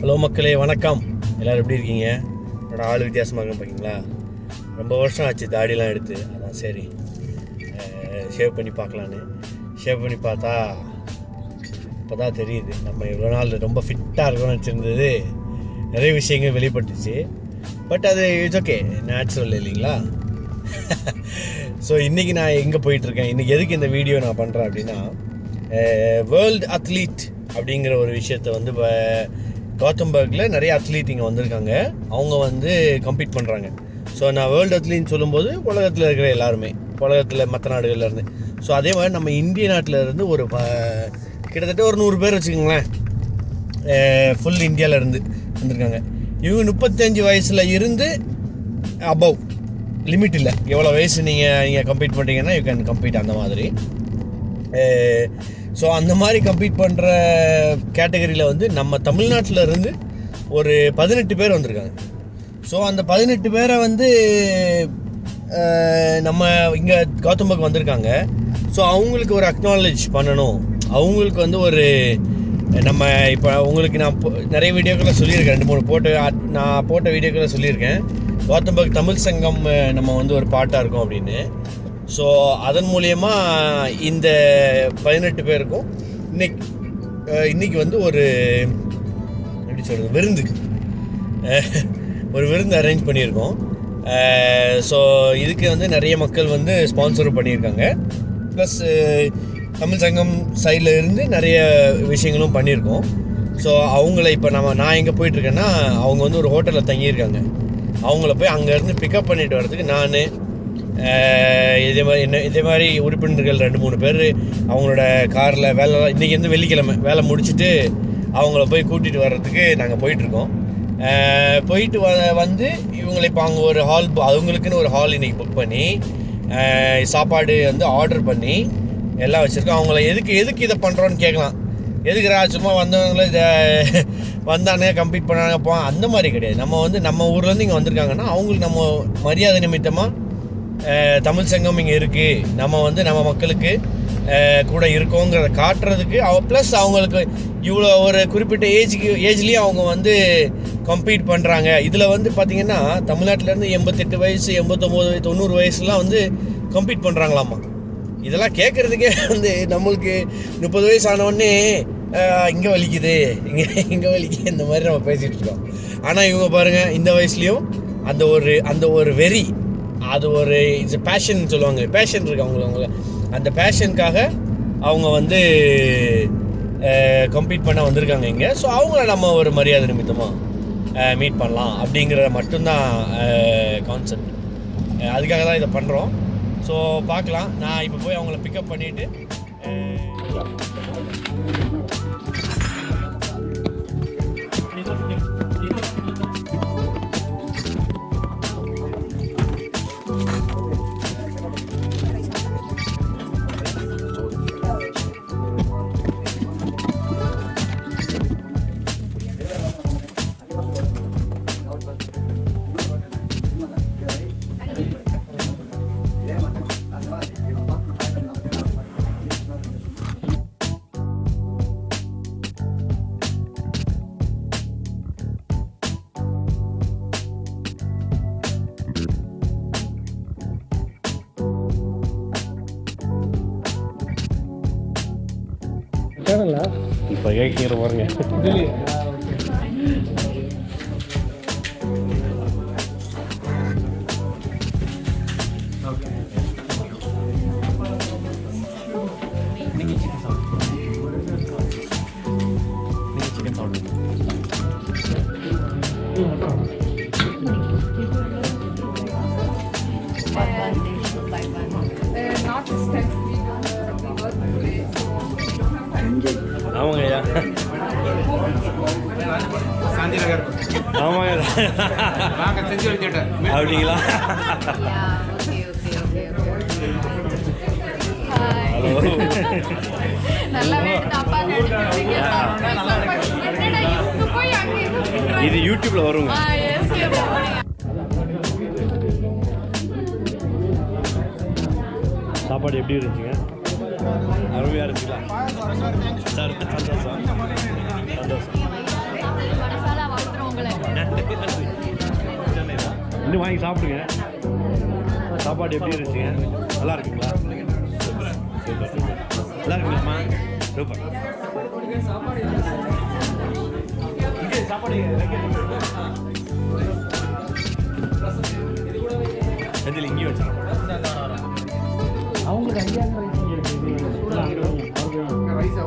Hello மக்களே வணக்கம். எல்லோரும் எப்படி இருக்கீங்க? என்னோட ஆள் வித்தியாசமாக இருக்கும் பார்த்தீங்களா ரொம்ப வருஷம் ஆச்சு தாடிலாம் எடுத்து. அதான் சரி. ஷேவ் பண்ணி பார்க்கலான்னு. ஷேவ் பண்ணி பார்த்தா இப்போ தான் தெரியுது. நம்ம இவ்வளோ நாள் ரொம்ப ஃபிட்டாக இருக்கணும்னு வச்சுருந்தது நிறைய விஷயங்கள் வெளிப்பட்டுச்சு. பட் அது இட்ஸ் ஓகே நேச்சுரல் இல்லைங்களா? ஸோ இன்றைக்கி நான் எங்கே போயிட்டுருக்கேன்? இன்றைக்கி எதுக்கு இந்த வீடியோ நான் பண்ணுறேன் அப்படின்னா வேர்ல்டு அத்லீட் அப்படிங்கிற ஒரு விஷயத்தை வந்து இப்போ கௌதம்பர்கில் நிறைய அத்லீட் இங்கே வந்திருக்காங்க. அவங்க வந்து கம்பீட் பண்ணுறாங்க ஸோ நான் வேர்ல்டு அத்லீட்னு சொல்லும்போது உலகத்தில் இருக்கிற எல்லாருமே. உலகத்தில் மற்ற நாடுகள்லேருந்து ஸோ அதே மாதிரி நம்ம இந்திய நாட்டில் இருந்து ஒரு ப- கிட்டத்தட்ட ஒரு நூறு பேர் வச்சுக்கோங்களேன். ஃபுல் இந்தியாவிலேருந்து வந்திருக்காங்க. இவங்க முப்பத்தஞ்சு வயசில் இருந்து அபவ் லிமிட் இல்லை. எவ்வளோ வயசு நீங்கள் நீங்கள் கம்ப்ளீட் பண்ணுறீங்கன்னா யூ கேன் கம்ப்ளீட் அந்த மாதிரி. ஸோ அந்த மாதிரி கம்ப்ளீட் பண்ணுற கேட்டகரியில் வந்து நம்ம தமிழ்நாட்டில் இருந்து ஒரு பதினெட்டு பேர் வந்திருக்காங்க. ஸோ அந்த பதினெட்டு பேரை வந்து நம்ம இங்கே கௌதம்புக்கு வந்திருக்காங்க. ஸோ அவங்களுக்கு ஒரு அக்னாலேஜ் பண்ணணும். அவங்களுக்கு வந்து ஒரு நம்ம இப்போ உங்களுக்கு நான் நிறைய வீடியோக்களை சொல்லியிருக்கேன். ரெண்டு மூணு போட்டு நான் போட்ட வீடியோக்களை சொல்லியிருக்கேன். கௌதம்பக் தமிழ் சங்கம் நம்ம வந்து ஒரு பாட்டாக இருக்கும் அப்படின்னு. ஸோ அதன் மூலயமா இந்த பதினெட்டு பேருக்கும் இன்னைக்கு இன்னைக்கு வந்து ஒரு எப்படி சொல்கிறது விருந்து. ஒரு விருந்து அரேஞ்ச் பண்ணியிருக்கோம். ஸோ இதுக்கு வந்து நிறைய மக்கள் வந்து ஸ்பான்சரும் பண்ணியிருக்காங்க. ப்ளஸ் தமிழ் சங்கம் சைடில் இருந்து நிறைய விஷயங்களும் பண்ணியிருக்கோம். ஸோ அவங்கள இப்போ நம்ம நான் எங்கே போயிட்டுருக்கேன்னா அவங்க வந்து ஒரு ஹோட்டலில் தங்கியிருக்காங்க. அவங்கள போய் அங்கேருந்து பிக்கப் பண்ணிட்டு வரதுக்கு நான் இதே மாதிரி என்ன இதே மாதிரி உறுப்பினர்கள் ரெண்டு மூணு பேர் அவங்களோட காரில் வேலை இன்றைக்கி வந்து வெள்ளிக்கிழமை வேலை முடிச்சுட்டு அவங்கள போய் கூட்டிகிட்டு வர்றதுக்கு நாங்கள் போயிட்டுருக்கோம். போயிட்டு வ வந்து இவங்களை இப்போ அவங்க ஒரு ஹால் அவங்களுக்குன்னு ஒரு ஹால் இன்றைக்கி புக் பண்ணி சாப்பாடு வந்து ஆர்டர் பண்ணி எல்லாம் வச்சுருக்கோம். அவங்கள எதுக்கு எதுக்கு இதை பண்ணுறோன்னு கேட்கலாம். எதுக்குறா சும்மா வந்தவங்கள இதை வந்தானே கம்ப்ளீட் பண்ணாங்க போ அந்த மாதிரி கிடையாது. நம்ம வந்து நம்ம ஊர்லேருந்து இங்கே வந்திருக்காங்கன்னா அவங்களுக்கு நம்ம மரியாதை நிமித்தமாக தமிழ் சங்கம் இங்கே இருக்குது நம்ம வந்து நம்ம மக்களுக்கு கூட இருக்கோங்கிறத காட்டுறதுக்கு அவ ப்ளஸ் அவங்களுக்கு இவ்வளோ ஒரு குறிப்பிட்ட ஏஜுக்கு ஏஜ்லேயும் அவங்க வந்து கம்ப்ளீட் பண்ணுறாங்க இதில் வந்து பார்த்திங்கன்னா தமிழ்நாட்டிலேருந்து எண்பத்தெட்டு வயசு எண்பத்தொம்போது வயசு தொண்ணூறு வயசுலாம் வந்து கம்ப்ளீட் பண்ணுறாங்களாமா இதெல்லாம் கேட்குறதுக்கே வந்து நம்மளுக்கு முப்பது வயசு ஆனவுடனே இங்கே வலிக்குது. இங்கே இங்கே வலிக்குது இந்த மாதிரி நம்ம பேசிகிட்டு இருக்கோம். ஆனால் இவங்க பாருங்கள் இந்த வயசுலேயும் அந்த ஒரு அந்த ஒரு வெறி அது ஒரு இட்ஸ் பேஷன் சொல்லுவாங்க. பேஷன் இருக்கு அவங்களுக்கு அந்த பேஷனுக்காக அவங்க வந்து கம்ப்ளீட் பண்ண வந்திருக்காங்க இங்கே. ஸோ அவங்கள நம்ம ஒரு மரியாதை நிமித்தமாக மீட் பண்ணலாம் அப்படிங்கிறத மட்டும்தான் கான்செப்ட் அதுக்காக தான் இதை பண்ணுறோம் ஸோ பார்க்கலாம். நான் இப்போ போய் அவங்கள பிக்கப் பண்ணிவிட்டு இப்போ கேட்கிற பாருங்க சிக்கன் ஆமாங்க போய் செஞ்சு வச்சுட்டேன் அப்படிங்களா? இது யூடியூப்ல வருங்க. சாப்பாடு எப்படி இருந்துச்சுங்க? அருமையாக இருந்துச்சுங்களா? சார் சந்தோஷம். சந்தோஷம். இன்னும் வாங்கி சாப்பிடுங்க. சாப்பாடு எப்படி இருந்துச்சுங்க? நல்லா இருக்குங்களா? நல்லா இருக்குங்களாம்மா? சூப்பர். சாப்பாடு அவங்களுக்கு அங்கேயா ரைஸ் இங்கே இருக்குது ரைஸ்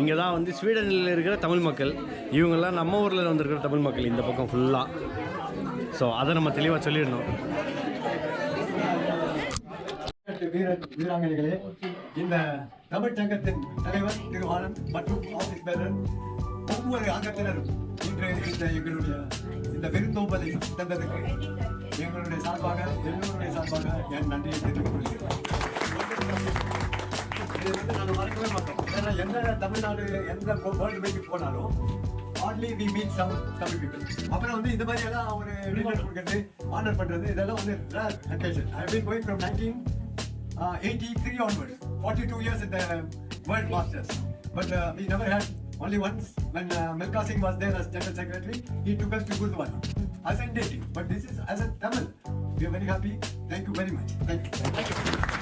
இங்கே தான் வந்து ஸ்வீடனில் இருக்கிற தமிழ் மக்கள். இவங்கெல்லாம் நம்ம ஊரில் வந்திருக்கிற தமிழ் மக்கள் இந்த பக்கம் ஃபுல்லாக ஸோ அதை நம்ம தெளிவாக சொல்லிடணும். வீர வீராங்கனைகளே இந்த தமிழ் சங்கத்தின் தலைவர் திரு ஆனந்த் மற்றும் ஆபீஸ் பேரர் ஒவ்வொரு அங்கத்தினரும் இன்று இந்த எங்களுடைய இந்த விருந்தோம்பலை தந்ததுக்கு எங்களுடைய சார்பாக எல்லோருடைய சார்பாக என் நன்றியை தெரிவித்துக் கொள்கிறேன். அது மறக்கவே மாட்டோம் ஏன்னா எந்த தமிழ்நாடு எந்த வேர்ல்டு பேங்க்கு போனாலும் only we meet some Tamil people அப்புறம் வந்து இந்த மாதிரி ஒரு ரிவார்ட் கொடுக்கறது ஆனர் பண்ணுறது இதெல்லாம் வந்து rare I been going nineteen eighty three onward forty two years இந்த world masters but we never had only once when uh, Milka Singh was there as General Secretary, he took us to Gurdwara as a native. But this is as a Tamil. We are very happy. Thank you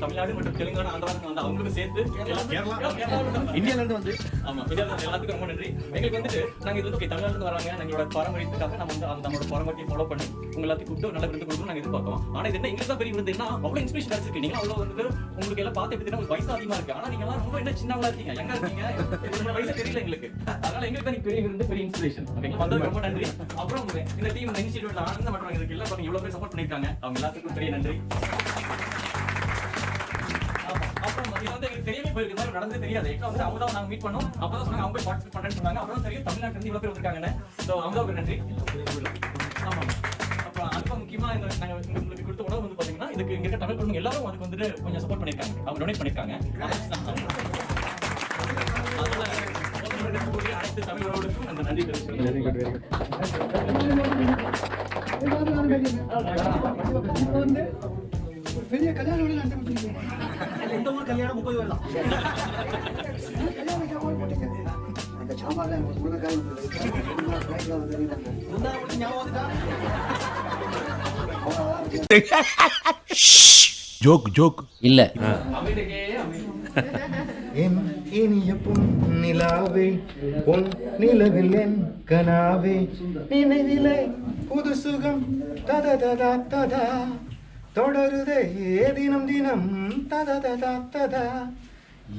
Tamil Nadu மற்றும் தெலுங்கானா ஆந்திரா வந்து அவங்களுக்கு சேர்த்து இந்தியாவிலேருந்து வந்து ஆமா இந்தியாவில் எல்லாத்துக்கும் ரொம்ப நன்றி எங்களுக்கு வந்துட்டு நாங்க இது வந்து இருந்து வராங்க எங்களோட பாரம்பரியத்துக்காக நம்ம வந்து அந்த நம்மளோட பாரம்பரியத்தை ஃபாலோ பண்ணி உங்க எல்லாத்தையும் கூப்பிட்டு நல்ல விருந்து கொடுக்கணும் நாங்க எதிர்பார்த்தோம் ஆனா இது என்ன எங்களுக்கு தான் பெரிய விருந்து என்ன அவ்வளவு இன்ஸ்பிரேஷன் கிடைச்சிருக்கு நீங்க அவ்வளவு வந்து உங்களுக்கு எல்லாம் பார்த்து எப்படி உங்களுக்கு வயசு அதிகமா இருக்கு ஆனா நீங்க எல்லாம் ரொம்ப என்ன சின்னவங்களா இருக்கீங்க எங்க இருக்கீங்க வயசு தெரியல எங்களுக்கு அதனால எங்களுக்கு தான் பெரிய விருந்து பெரிய இன்ஸ்பிரேஷன் ஓகேங்களா ரொம்ப நன்றி. அப்புறம் இந்த டீம் இந்த ஆனந்த மற்றும் எங்களுக்கு எல்லாம் பாருங்க இவ்வளவு பேர் சப்போர்ட் பண்ணிருக்காங்க அவங்க எல்லாத்துக்கும் பெரிய நன்றி. அப்புறம் இது வந்து எங்களுக்கு தெரியவே போயிருக்கு. மாதிரி நடந்தே தெரியாது. ஆக்சுவலா வந்து அவங்க தான் நாங்க மீட் பண்ணோம். அப்பதான் சொன்னாங்க அவங்க பார்ட்டிசிபேட் பண்றேன்னு சொன்னாங்க. அப்புறம் தெரியும் தமிழ்நாட்டுல இருந்து இவ்வளவு பேர் வந்திருக்காங்கன்னு. சோ அவங்களுக்கு நன்றி. ஆமா. அப்புறம் அதுக்கு முக்கியமா இந்த நாங்க உங்களுக்கு கொடுத்த உணவு வந்து பாத்தீங்கன்னா இதுக்கு இங்க இருக்க தமிழ் குடும்பம் எல்லாரும் அதுக்கு வந்துட்டு கொஞ்சம் சப்போர்ட் பண்ணிருக்காங்க அவங்க டொனேட் பண்ணிருக்காங்க இருக்கக்கூடிய அனைத்து தமிழ் உறவுகளுக்கும் அந்த நன்றி தெரிவிச்சுக்கிறேன். பெரிய கல்யாணம் நடந்து கொடுத்துருக்கீங்க இந்த ஊர் கல்யாணம்? முப்பது பேர் தான். அந்த சாமான் முருங்கைக்காய் உங்களுக்கு ஞாபகம் வந்துட்டா ஜோக் ஜோக் இல்ல அமைதிக்கே அமைதி. என் இனிய நிலாவே பொன் நிலவில் என் கனாவே நினைவிலே புது சுகம். தத ததா ததா தொடருதே தினம் தினம். தத ததா ததா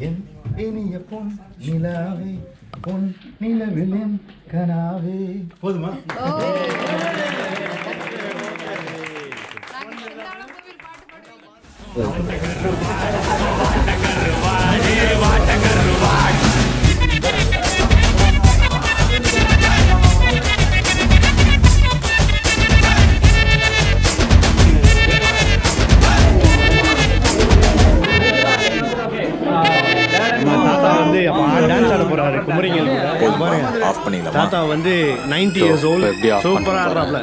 என் இனிய பொன் நிலாவே பொன் நிலவில் என் கனாவே. போதுமா? நாங்க எந்தாள தாத்தா வந்து நைன்டி இயர்ஸ் ஓல்டு சூப்பராக ஆடுறாப்ல